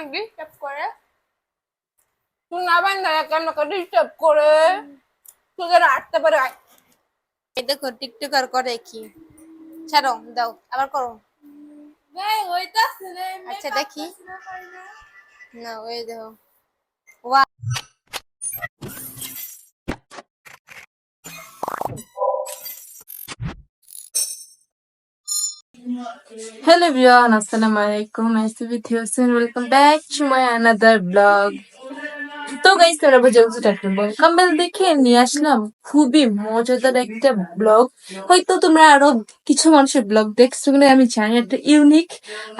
অনেক ডিস্টার্ব করে। না বান্ধা কেন? ডিস্টার্ব করে? তুই যেন আসতে পারে। এই দেখো টিকটক আর করে কি? ছাড়ো দাও আবার করো। আচ্ছা দেখি। না ওই দেখো। ওয়া Assalamu alaikum. Nice to meet you soon. Welcome back to my another vlog. তো গাইস তোরা বুঝে বুঝে একটা কাম্বেল দেখে নিয়ে আসলাম। খুবই মজাদার একটা ব্লগ হয়তো তোমরা আরও কিছু মানুষের ব্লগ দেখছ কিনা, আমি জানি একটা ইউনিক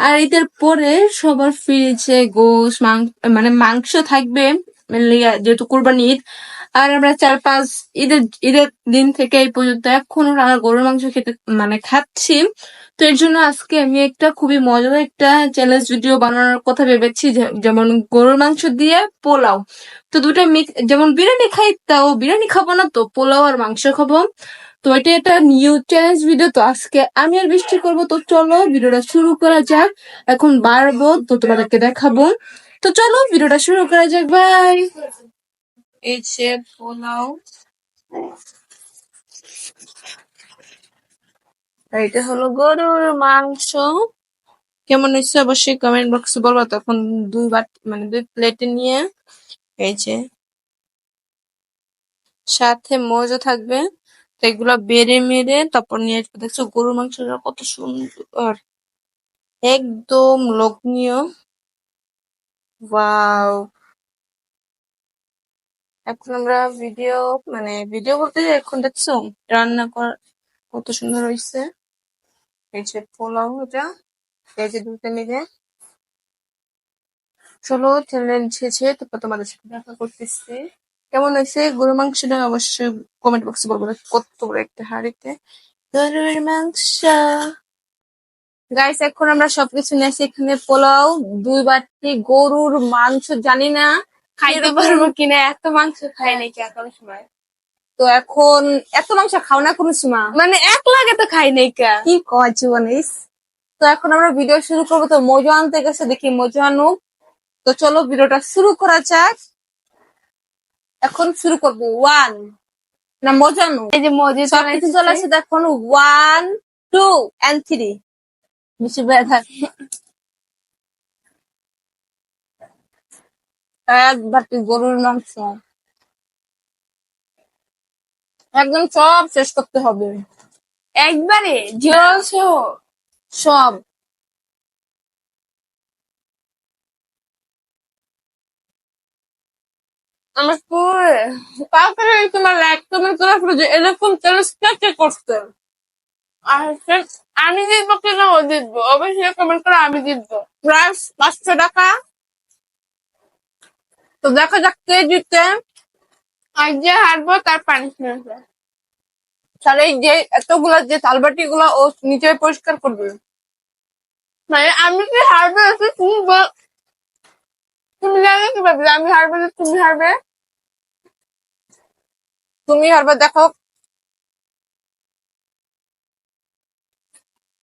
আর এদের পরে সবার ফ্রিজে গোশ মাংস মানে মাংস থাকবে। যেহেতু কোরবানি ঈদ আর আমরা চার পাঁচ ঈদের ঈদের দিন থেকে এই পর্যন্ত এখনও রান্না গরুর মাংস খেতে মানে খাচ্ছি। তো এর জন্য আজকে আমি একটা খুবই মজাদার একটা চ্যালেঞ্জ ভিডিও বানানোর কথা ভেবেছি যেমন গরুর মাংস দিয়ে পোলাও। তো দুটো মিক্স যেমন বিরিয়ানি খাই, তাও বিরিয়ানি খাব না, তো পোলাও আর মাংস খাব। তো এটা একটা নিউ চ্যালেঞ্জ ভিডিও তো আজকে আমি আর বৃষ্টি করব, তো চলো ভিডিওটা শুরু করা যাক। এখন বাড়বো, তো তোমাদেরকে দেখাবো। তো চলো ভিডিওটা শুরু করা যাক বাই এই যে পোলাও এটা হলো গরুর মাংস। কেমন হয়েছে অবশ্যই কমেন্ট বক্সে বলব, তখন দুই বার মানে দুই প্লেটে নিয়ে এই যে সাথে মজা থাকবে। তো এগুলো বেড়ে মেরে তারপর নিয়ে আসব। দেখছ গরুর মাংসটা কত সুন্দর। একদম লোভনীয়। ওয়াও। এখন আমরা ভিডিও মানে ভিডিও বলতে এখন দেখছ রান্না করা, কত সুন্দর হয়েছে এই যে পোলাও এটা, এই যে দুটো মিলে। চলো চ্যানেল ছেছে তারপর তোমাদের সাথে দেখা করতেছি। কেমন হয়েছে গরুর মাংসটা অবশ্যই কমেন্ট বক্সে বলব কত বড় একটা হাঁড়িতে গরুর মাংস। গাইস এখন আমরা সবকিছু নিয়েছি। এখানে পোলাও, দুই বাটি গরুর মাংস, জানি না। খাইতে পারব কিনা এত মাংস খাই নাকি এখন সময়। তো এখন এত মাংস খাও না কোনো সময়? মানে এক লাগে তো খাই নাই কা। কি কয় জীবনিস তো এখন আমরা ভিডিও শুরু করব। তো মজু আনতে গেছে দেখি মজু আনুক। তো চলো ভিডিওটা শুরু করা যাক। এখন শুরু করব। ওয়ান না মজু আনু এই যে মজে সবকিছু চলে আসছে এখন ওয়ান টু এন্ড থ্রি বেশি ব্যথা। এক বাটি গরুর মাংস একদম সব শেষ করতে হবে। একবারে সব। আমার তোমার কমেন্ট যে এরকম আর আমি জিতবো কিনা ও জিতবো অবশ্যই কমেন্ট করে আমি জিতবো প্রাইস পাঁচশো টাকা। তো দেখা যাক কে জিতে। আর যে হারবো তার পানিশমেন্ট তাহলে এই যে এতগুলা যে তালবাটি গুলা ও নিচে পরিষ্কার করবে। মানে আমি কি হারবে তুমি বল- তুমি জানো কীভাবে যে আমি হারবে তুমি হারবে? তুমি আবার দেখো।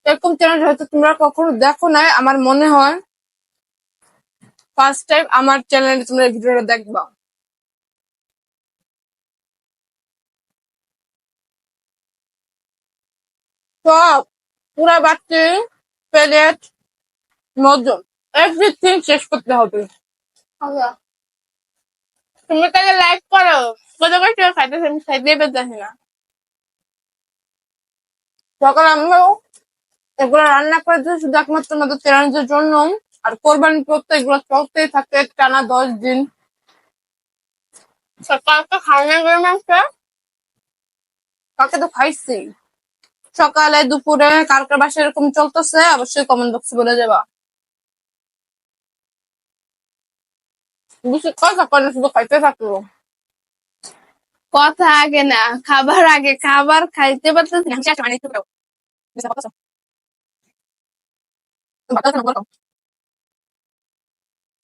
এরকম চ্যানেল হয়তো তোমরা কখনো দেখো নাই আমার মনে হয়। ফার্স্ট টাইম আমার চ্যানেলে তোমরা ভিডিওটা দেখবা। সব পুরা বাচ্চি প্লেট নজন। এভরিথিং শেষ করতে হবে। তুমি তাহলে লাইক করো। কত কষ্ট খাইতেছে আমি খাইতে পেতেছি না। সকাল আমরাও এগুলো রান্না করে শুধু একমাত্র আমাদের চ্যালেঞ্জের জন্য আর কোরবানি করতে এগুলো চলতেই থাকে টানা দশ দিন। মাংস কালকে তো খাইছি। সকালে দুপুরে কালকে বাসায় এরকম চলতেছে অবশ্যই কমেন্ট বক্সে বলে যাবা। বেশি কথা করে শুধু খাইতে থাকল? কথা আগে না খাবার আগে খাবার খাইতে পারতেছি না শেষ মানে একটু দাও। বেশি কথা আছে? তুমি ভাত খাও না, বলো।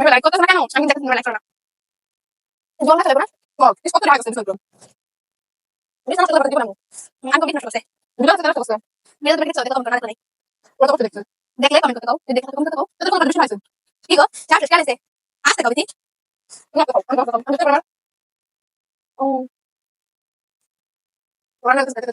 তুমি like করতেছো না কেন? আমি দেখো তোমরা like করো না। জল না খেলে না? বল, এই কত করে দিব না। আমি কবি নষ্ট করছে। ভিডিও আছে নষ্ট করছে। ভিডিও দেখে দেখো তোমরা কাজ নেই। ওটা করতে দেখছ। দেখলে কমেন্ট করতে দাও। যদি দেখলে কমেন্ট করতে দাও। তাহলে কোনো বিষয় আছে। কি গো? চার শেষ কালে আসতে কবি ঠিক? না তো, আমি করতে আমি করতে ও। ওরা কাছে দেখতে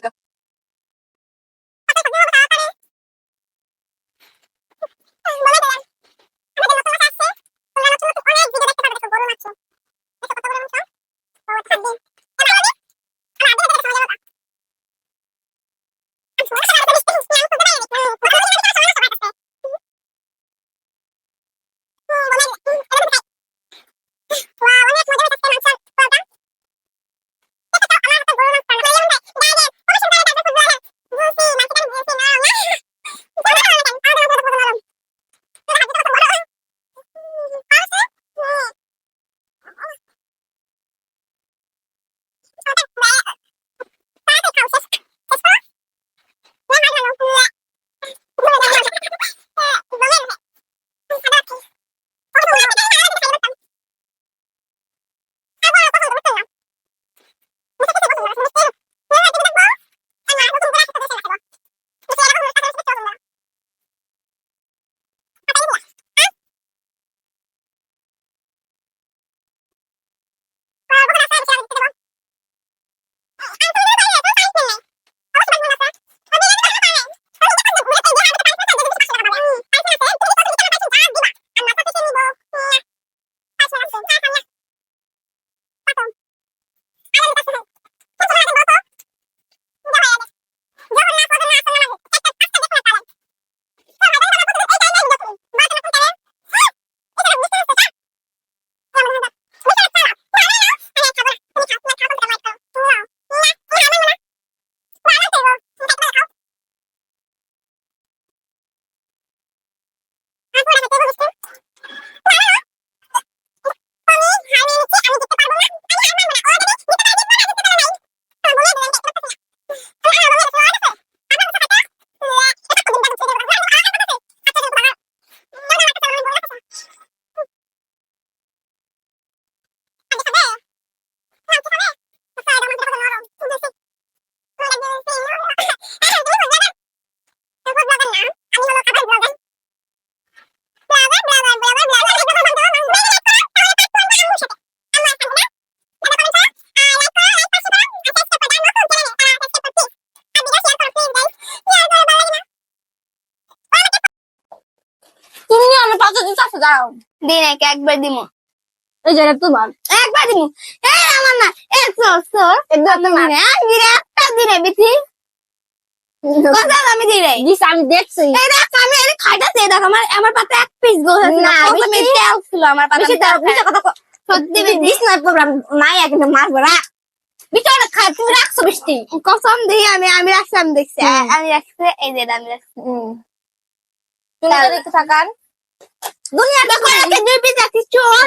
দিতে দিন এক একবার দিমু। এই যে তোমার একবার দিমু। এ আমার না এ সর সর এটা তোমার আমি একটা দিনে বিথি। আমি দিস আমি দেখছি। এই দেখ আমি এনে খাইতাছি দেখ আমার আমার পাতে এক পিস গোল আছে না, না তেল ছিল আমার পাতে বেশি কথা সত্যি দিস না প্রোগ্রাম নাই কিন্তু মারবো না বিচারে তুমি রাখছো বৃষ্টি কসম দিই আমি আমি রাখছি আমি দেখছি। আমি রাখছি এই যে আমি রাখছি। তুমি দুই পিস চোর?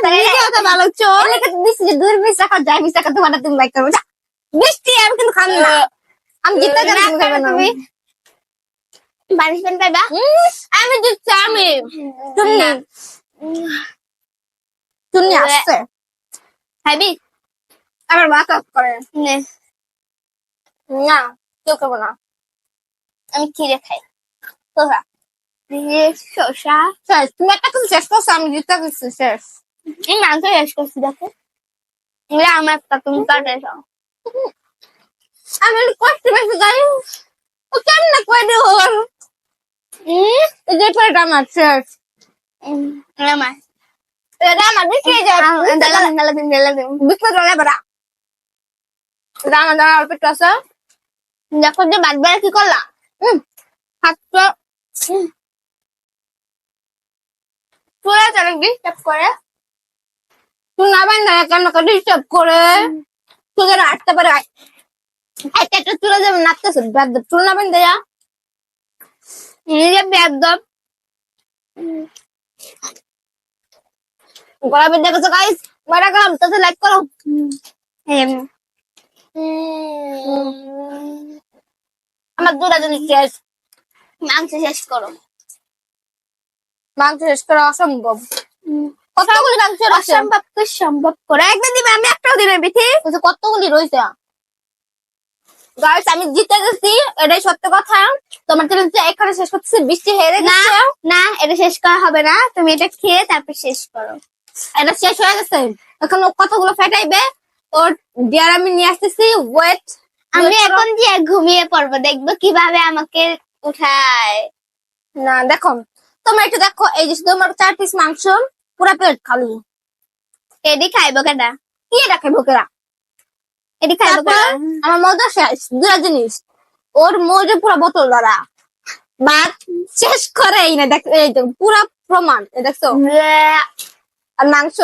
তো ভালো চোর। অনেকে তো দিচ্ছি যে দুই পিস রাখা যায় পিস রাখা তোমার তুমি লাইক করবে। যা। আমি কিন্তু খাম না। আমি জিততে গেলে তুমি খাবে না। তুমি। পানিশমেন্ট পাইবা? আমি আমি। তুমি না। তুমি আসছে। খাইবি? আবার মাথা করে। নে। না কেউ করব না। আমি খিরে খাই। তোরা। দিয়ে শেষ তুমি একটা কিছু শেষ করছ আমি জিততে গেছি শেষ শেষ করছি দেখো আমার তুমি কাটে আমি কষ্ট বেশি যাই ও কেমন করে এই যে পরে আমার শেষ আমার আমার বেশি যায় দালা দালা দিন দালা দিন বিক্রি করে বেড়া একটু দেখো যে বাদ কি করলা হুম ডিস্টার্ব করে। তুই না ডিস্টার্ব করে। তুই যেন আটতে পারে একটা একটা তুলে যাবে নাচতেছে? তুই না বাইন দেয়া নিজে বেদব গলা বেঁধে গেছে গাইস মারা গেলাম তাতে লাইক করো। আমার দুটা জিনিস শেষ। মাংস শেষ করো। মাংস শেষ করা অসম্ভব। কতগুলি মাংস অসম্ভব তো সম্ভব করে। একদিন দিবে আমি একটাও দিবে বিথি। কতগুলি রয়েছে? গাইস আমি জিতে গেছি এটাই সত্য কথা। তোমার জন্য যে এখানে শেষ করতেছি বৃষ্টি হেরে গেছে। না এটা শেষ করা হবে না। তুমি এটা খেয়ে তারপর শেষ করো। এটা শেষ হয়ে গেছে। এখন কতগুলো ফেটাইবে? ওর ডিয়ার আমি নিয়ে আসতেছি ওয়েট আমি এখন দিয়ে ঘুমিয়ে পড়ব। দেখব কীভাবে আমাকে উঠায়। না দেখো তোমরা একটু দেখো এই যে তোমার চার পিস মাংস। পুরা পেট খালি এডি খাইবো কেডা? কি এটা খাইবো কেরা এডি খাইবো কেডা? আমার মজা শেষ দুটা জিনিস। ওর মজা পুরা বোতল ধরা ভাত শেষ করেই না দেখ এই তো পুরা প্রমাণ দেখছ? আর মাংস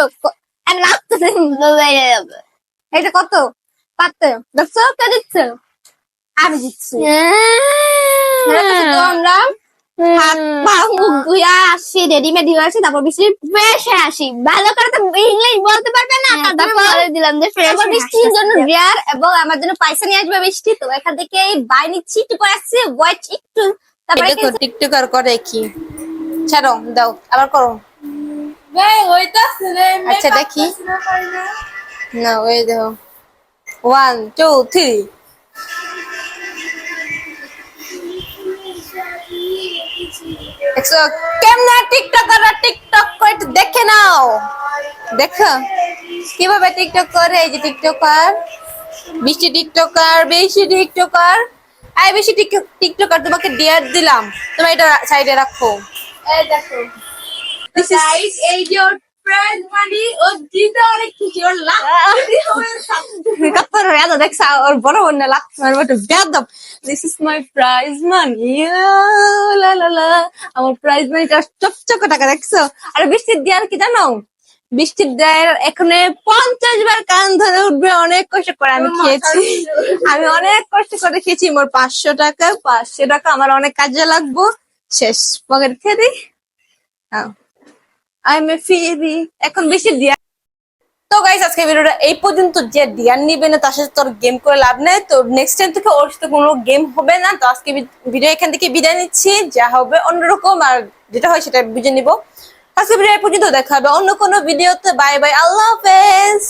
এটা কত? পাতে দেখছ? কে দিচ্ছে? আমি দিচ্ছি। তো আমরা রেডিমেড আসি তারপর বৃষ্টি ফ্রেশ হয়ে আসি। ভালো করে তো ইংলিশ বলতে পারবে না হ্যাঁ, তারপর তারপর- দিলাম যে বৃষ্টির জন্য রেয়ার এবং আমার জন্য পয়সা নিয়ে আসবে বৃষ্টি তো এখান থেকে বাই নিচ্ছি একটু করে আসছি ওয়েট একটু। তারপরে দেখো টিকটকার করে কি? ছাড়ো দাও আবার করো। আচ্ছা দেখি। না ওই দেখো। ওয়ান টু থ্রি দেখছ কেমনে টিকটকাররা টিকটক করে দেখে নাও। দেখো, কীভাবে টিকটক করে এই যে টিকটকার? বৃষ্টি টিকটকার, বেশি টিকটকার। আই বেশি টিক- টিকটকার, তোমাকে ডিয়ার দিলাম। তোমার এটা সাইডে রাখো। এই দেখো। গাইস এই যে প্রাইজ মানি ও জিতে অনেক খুশি ওর লাখ কাপড় এত দেখছ ওর বড় বড় this is my prize money লা লা লা। আমার প্রাইজ মানিটা চকচক টাকা দেখছ? আর বৃষ্টির কি জানো? বৃষ্টির দেয়ার এখানে পঞ্চাশ বার কান ধরে উঠবে অনেক কষ্ট করে আমি খেয়েছি। আমি অনেক কষ্ট করে খেয়েছি মোর পাঁচশো টাকা পাঁচশো টাকা আমার অনেক কাজে লাগবো। শেষ পকেট খেয়ে দিই। মে ফিরি এখন বেশি দিয়া তো গাইস আজকে ভিডিওটা এই পর্যন্ত যে ডিয়ার নিবে না, তার সাথে তোর গেম করে লাভ নেই। তো নেক্সট টাইম থেকে ওর সাথে কোনো গেম হবে না। তো আজকে ভিডিও এখান থেকে বিদায় নিচ্ছি। যা হবে অন্যরকম, আর যেটা হয় সেটা বুঝে নিব। আজকে ভিডিও এই পর্যন্ত, দেখা হবে অন্য কোনো ভিডিওতে বাই বাই আল্লাহ হাফেজ।